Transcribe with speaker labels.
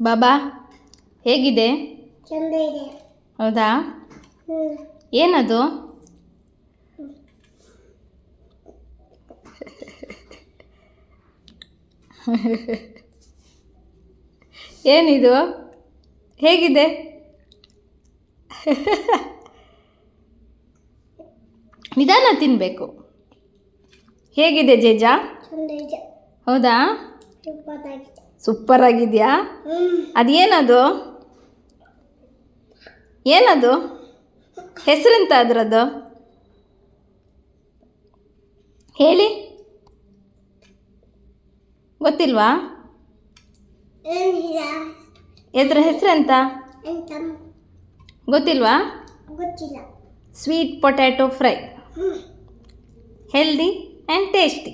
Speaker 1: ಬಾಬಾ ಹೇಗಿದೆ?
Speaker 2: ಚಂದ ಇದೆ.
Speaker 1: ಹೌದಾ? ಏನದು? ಏನಿದು? ಹೇಗಿದೆ? ನಿಧಾನ ತಿನ್ನಬೇಕು ಹೇಗಿದೆ ಜೇಜಾ? ಹೌದಾ? ಸೂಪರ್ ಆಗಿದೆಯಾ? ಅದೇನದು? ಏನದು? ಹೆಸರೆಂತ ಅದರದ್ದು? ಹೇಳಿ. ಗೊತ್ತಿಲ್ವಾ? ಎದ್ರ ಹೆಸರೆಂತ? ಗೊತ್ತಿಲ್ವಾ? Sweet potato fry healthy and tasty